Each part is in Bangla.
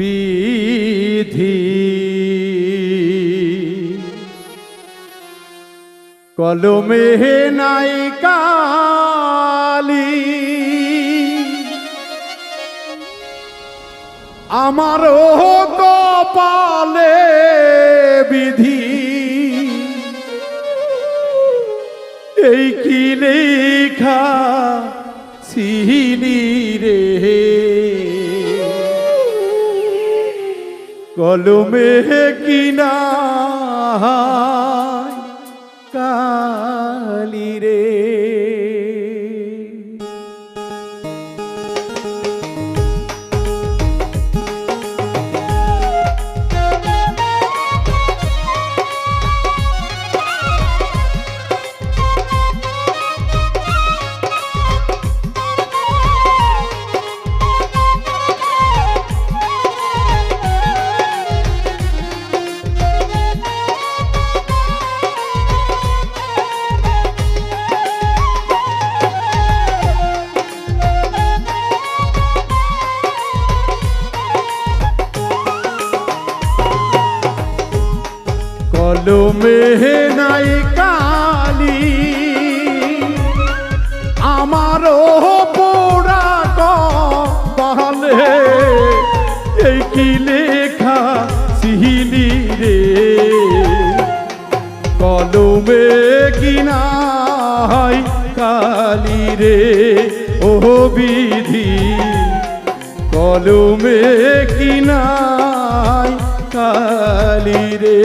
বিধি। কলমে নাই কালি আমারও কপালে বিধি। এই কি লেখা সিহিনি রে কলমে কিনা কালি রে। কলমে কিনাই কালি রে ও বিধি। কলমে কিনাই কালি রে।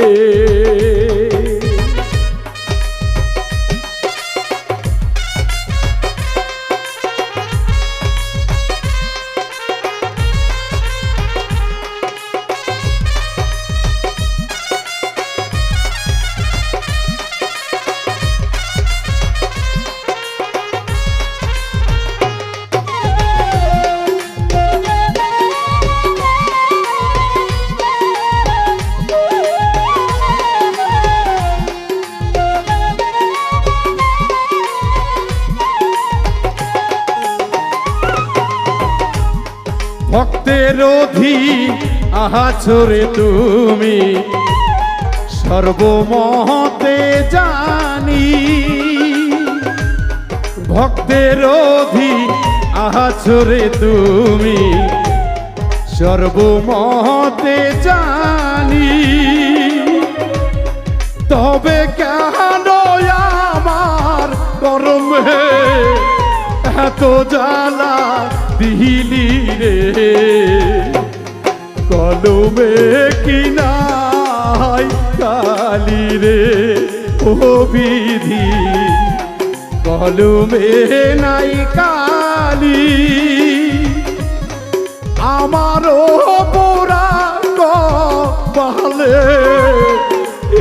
ভক্তের অধি আহা ছোরে তুমি। সর্বমহতে জানি, ভক্তের অধি, আহা ছোরে তুমি। সর্বমহতে জানি, তবে কেন আমার গরমে এত জ্বালা দিলি রে। কলমে কিনাই কালি রে, ও বিধি। কলমে নাই কালি। আমারও পোড়া কপালে,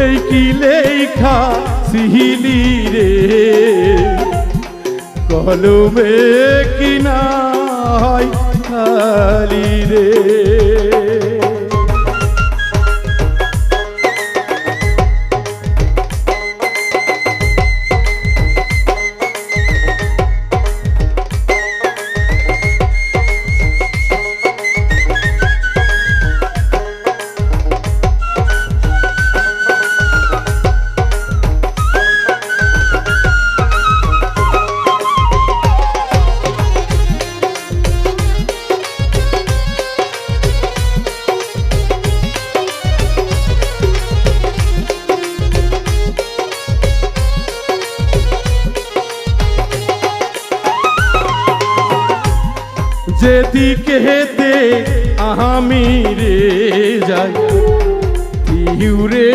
এই কি লেখা সিহিলি রে। কলমে কিনাই খালি রে। যেদিকে দে আমি রে যাই। রে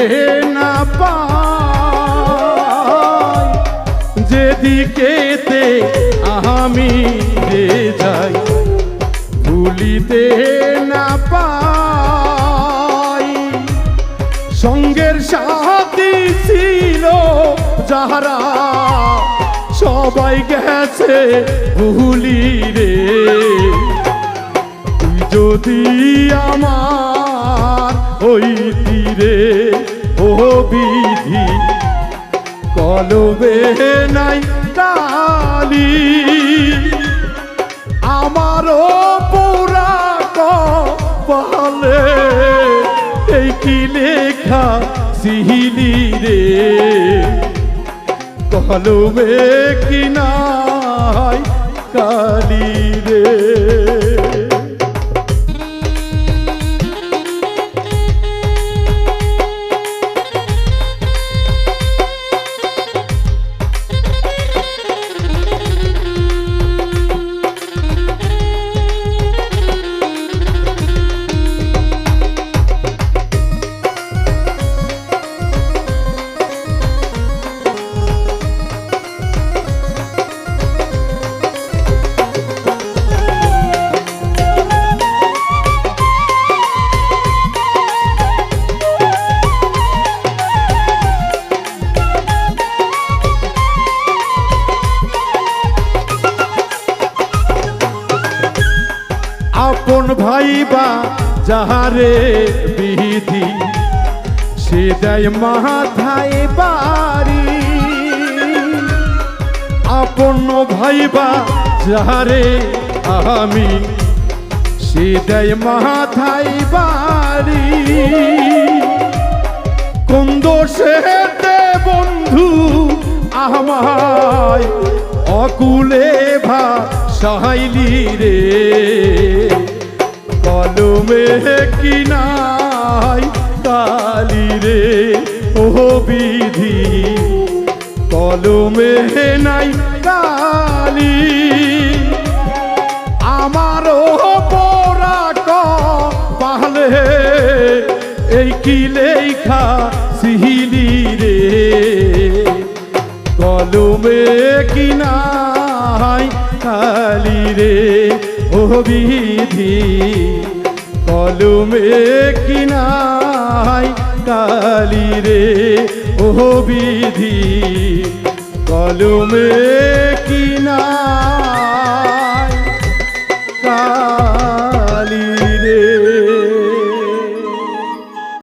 না পাই যেদিকে আমি রে যাই। ভুলিতে না পাই, সঙ্গের সাথী ছিল যাহারা, সবাই গেছে ভুলি রে। যদি আমার ওই তীরে ও বিধি কলবে নাই তালি, আমারও পুরা কপালে এই কি লেখা সিহিলি রে? কলবে কিনাই কালি রে? আপন ভাই বা যাহারে বিধি সে দেয় মাথায় বাড়ি। আপন ভাই বা যাহারে আমি সে দেয় মাথায় বাড়ি। কোন দোষেতে বন্ধু আমায় অকুলে সাহাইলি রে। কলমে কিনাই কালি রে? ও বিধি, কলমে নাই কালি। আমারও পোড়া ক পাহলে এই কি লেখা সিহিলি রে? কলমে কিনাই কালি রে ও বিধি কলমে কিনাই কালি রে ও বিধি কলমে কিনাই